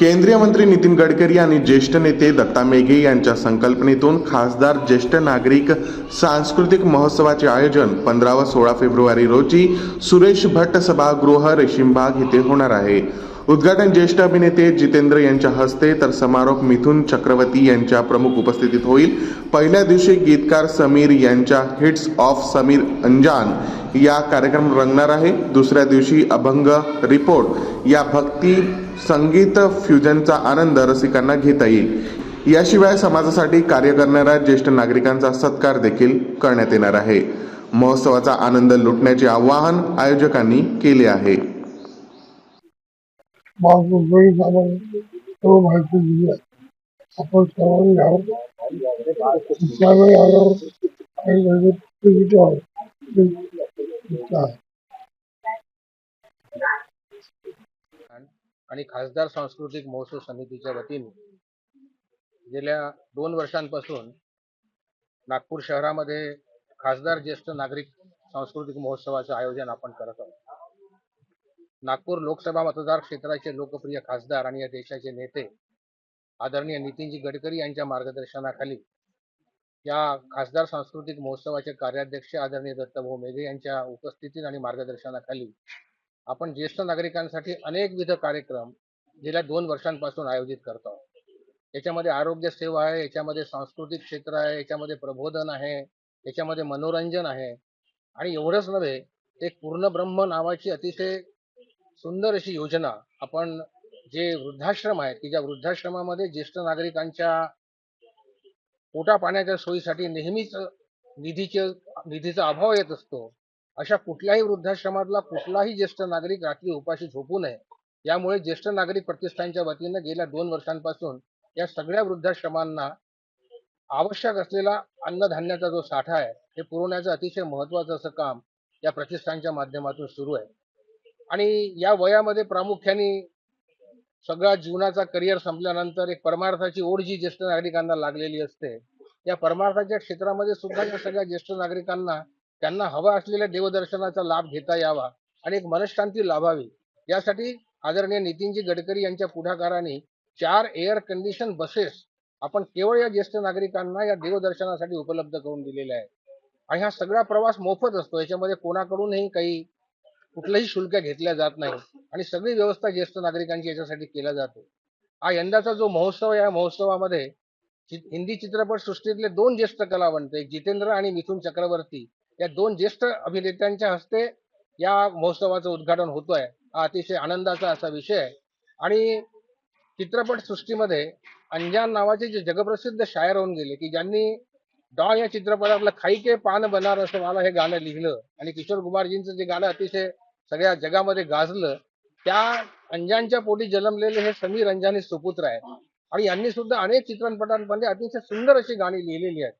केंद्रीय मंत्री नितीन गडकरी आणि ज्येष्ठ नेते दत्ता मेघे यांच्या संकल्पनेतून खासदार ज्येष्ठ नागरिक सांस्कृतिक महोत्सवाचे आयोजन पंधरा व सोळा फेब्रुवारी रोजी सुरेश भट्ट सभागृह रेशीमबाग येथे होणार आहे. उद्घाटन ज्येष्ठ अभिनेते जितेंद्र यांच्या हस्ते तर समारोप मिथुन चक्रवर्ती यांच्या प्रमुख उपस्थितीत होईल. पहिल्या दिवशी गीतकार समीर यांच्या हिट्स ऑफ समीर अंजान या कार्यक्रम रंगणार आहे. दुसऱ्या दिवशी अभंग रिपोर्ट या भक्ती संगीत फ्युजनचा आनंद रसिकांना घेता येईल. याशिवाय समाजासाठी कार्य करणाऱ्या ज्येष्ठ नागरिकांचा सत्कार देखील करण्यात येणार आहे. महोत्सवाचा आनंद लुटण्याचे आवाहन आयोजकांनी केले आहे. बाळकृष्णी साहेबांनी सर्व माहिती दिली. म्हणजे आहे आपण सर्वांनी घ्यावं त्यावेळी आल्यावर काही म्हणजे तिकीट आहे. आणि खासदार सांस्कृतिक महोत्सव समितीच्या वतीने गेल्या दोन वर्षांपासून नागपूर शहरामध्ये खासदार ज्येष्ठ नागरिक सांस्कृतिक महोत्सवाचं आयोजन आपण करत आहोत. नागपूर लोकसभा मतदार क्षेत्राचे लोकप्रिय खासदार आणि या देशाचे नेते आदरणीय नितीनजी गडकरी यांच्या मार्गदर्शनाखाली या खासदार सांस्कृतिक महोत्सवाचे कार्याध्यक्ष आदरणीय दत्तभाऊ मेघे यांच्या उपस्थितीत आणि मार्गदर्शनाखाली आपण ज्येष्ठ नागरिकांसाठी अनेकविध कार्यक्रम गेल्या दोन वर्षांपासून आयोजित करतो. आहोत याच्यामध्ये आरोग्य सेवा आहे याच्यामध्ये सांस्कृतिक क्षेत्र आहे याच्यामध्ये प्रबोधन आहे याच्यामध्ये मनोरंजन आहे आणि एवढंच नव्हे एक पूर्ण ब्रह्म नावाची अतिशय सुंदर अशी योजना आपण जे वृद्धाश्रम आहेत की ज्या वृद्धाश्रमामध्ये ज्येष्ठ नागरिकांच्या पोटा पाण्याच्या सोयीसाठी नेहमीच निधीचे निधीचा अभाव येत असतो अशा कुठल्याही वृद्धाश्रमातला कुठलाही ज्येष्ठ नागरिक रात्री उपाशी झोपू नये. यामुळे ज्येष्ठ नागरिक प्रतिष्ठानच्या वतीनं गेल्या दोन वर्षांपासून या सगळ्या वृद्धाश्रमांना आवश्यक असलेला अन्नधान्याचा जो साठा आहे हे पुरवण्याचं अतिशय महत्वाचं असं काम या प्रतिष्ठानच्या माध्यमातून सुरू आहे. आणि या वयामध्ये प्रामुख्याने सगळा जीवनाचा करिअर संपल्यानंतर एक परमार्थाची ओढ जी ज्येष्ठ नागरिकांना लागलेली असते या परमार्थाच्या क्षेत्रामध्ये सुद्धा या सगळ्या ज्येष्ठ नागरिकांना त्यांना हवा असलेल्या देवदर्शनाचा लाभ घेता यावा आणि एक मनशांती लाभावी. यासाठी आदरणीय नितीनजी गडकरी यांच्या पुढाकाराने चार एअर कंडिशन बसेस आपण केवळ या ज्येष्ठ नागरिकांना या देवदर्शनासाठी उपलब्ध करून दिलेल्या आहेत. आणि हा सगळा प्रवास मोफत असतो याच्यामध्ये कोणाकडूनही काही कुठलंही शुल्क घेतल्या जात नाही. आणि सगळी व्यवस्था ज्येष्ठ नागरिकांची याच्यासाठी केला जातो. हा यंदाचा जो महोत्सव या महोत्सवामध्ये हिंदी चित्रपट सृष्टीतले दोन ज्येष्ठ कलावंत एक जितेंद्र आणि मिथुन चक्रवर्ती. या दोन ज्येष्ठ अभिनेत्यांच्या हस्ते या महोत्सवाचं उद्घाटन होतोय. हा अतिशय आनंदाचा असा विषय आहे. आणि चित्रपट सृष्टीमध्ये अंजान नावाचे जे जगप्रसिद्ध शायर होऊन गेले की ज्यांनी डॉ या चित्रपटातलं खाई के पान बनार असं मला हे गाणं लिहिलं. आणि किशोर कुमारजींचं जे गाणं अतिशय सगळ्या जगामध्ये गाजलं त्या अंजानच्या पोटी जन्मलेले हे समीर अंजानी सुपुत्र आहेत. आणि यांनी सुद्धा अनेक चित्रपटांमध्ये अतिशय सुंदर अशी गाणी लिहिलेली आहेत.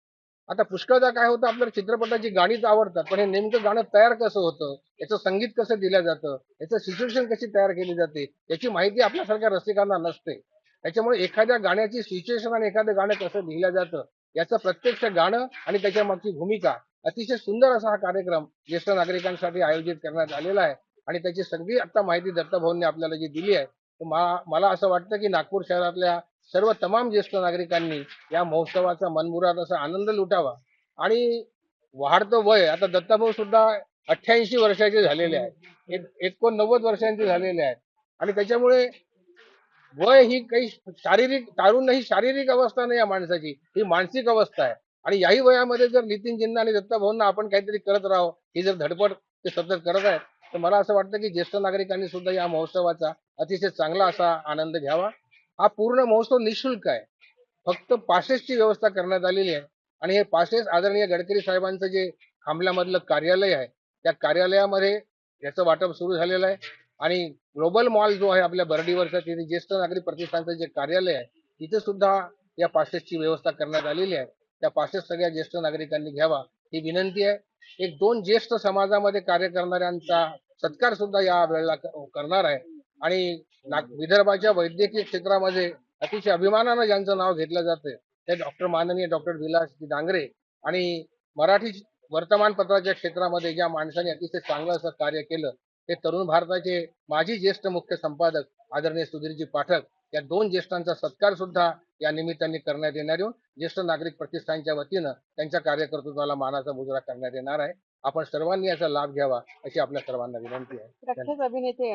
आता पुष्कळदा काय होतं आपल्याला चित्रपटाची गाणीच आवडतात पण हे नेमकं गाणं तयार कसं होतं याचं संगीत कसं दिलं जातं याचं सिच्युएशन कशी तयार केली जाते याची माहिती आपल्यासारख्या रसिकांना नसते. त्याच्यामुळे एखाद्या गाण्याची सिच्युएशन आणि एखादं गाणं कसं लिहिलं जातं याचं प्रत्यक्ष गाणं आणि त्याच्या मागची भूमिका अतिशय सुंदर असा हा कार्यक्रम ज्येष्ठ नागरिकांसाठी आयोजित करण्यात आलेला आहे. आणि त्याची सगळी आता माहिती दत्तभाऊंनी आपल्याला जी दिली आहे मा- मला असं वाटतं की नागपूर शहरातल्या सर्व तमाम ज्येष्ठ नागरिकांनी या महोत्सवाचा मनमुराद असा आनंद लुटावा. आणि वाढतं वय आता दत्ताभाऊ सुद्धा अठ्ठ्याऐंशी वर्षाचे झालेले आहेत. एक एकोणनव्वद वर्षांचे झालेले आहेत. आणि त्याच्यामुळे वय ही काही शारीरिक तारुण्य ही शारीरिक अवस्था नाही या माणसाची ही मानसिक अवस्था आहे. आणि याही वयामध्ये जर नितीनजींना आणि दत्ताभाऊंना आपण काहीतरी करत राहो ही जर धडपड ते सतत करत आहेत तर मला असं वाटतं की ज्येष्ठ नागरिकांनी सुद्धा या महोत्सवाचा अतिशय चांगला असा आनंद घ्यावा. हा पूर्ण महोत्सव निशुल्क आहे. फक्त पासेसची व्यवस्था करण्यात आलेली आहे. आणि हे पासेस आदरणीय गडकरी साहेबांचं जे खांबल्यामधलं कार्यालय आहे त्या कार्यालयामध्ये याचं वाटप सुरू झालेलं आहे. आणि ग्लोबल मॉल जो आहे आपल्या बर्डीवरचा तिथे ज्येष्ठ नागरिक प्रतिष्ठानचं जे कार्यालय आहे तिथे सुद्धा या पासेसची व्यवस्था करण्यात आलेली आहे. त्या पासेस सगळ्या ज्येष्ठ नागरिकांनी घ्यावा. ही विनंती आहे. एक दोन ज्येष्ठ समाजामध्ये कार्य करणाऱ्यांचा सत्कार सुद्धा या वेळेला क- करणार आहे. आणि नाग- विदर्भाच्या वैद्यकीय क्षेत्रामध्ये अतिशय अभिमानानं ज्यांचं नाव घेतलं जातं ते डॉक्टर माननीय डॉक्टर विलासजी डांगरे आणि मराठी वर्तमानपत्राच्या क्षेत्रामध्ये ज्या माणसाने अतिशय चांगलं असं कार्य केलं ते तरुण भारताचे माजी ज्येष्ठ मुख्य संपादक आदरणीय सुधीरजी पाठक या दोन ज्येष्ठांचा सत्कार सुद्धा या निमित्ताने करण्यात येणार येऊन ज्येष्ठ नागरिक प्रतिष्ठानच्या वतीनं त्यांच्या कार्यकर्तृत्वाला मानाचा मुजरा करण्यात येणार आहे. आपण सर्वांनी याचा लाभ घ्यावा अशी आपल्या सर्वांना विनंती आहे. अभिनेते येणार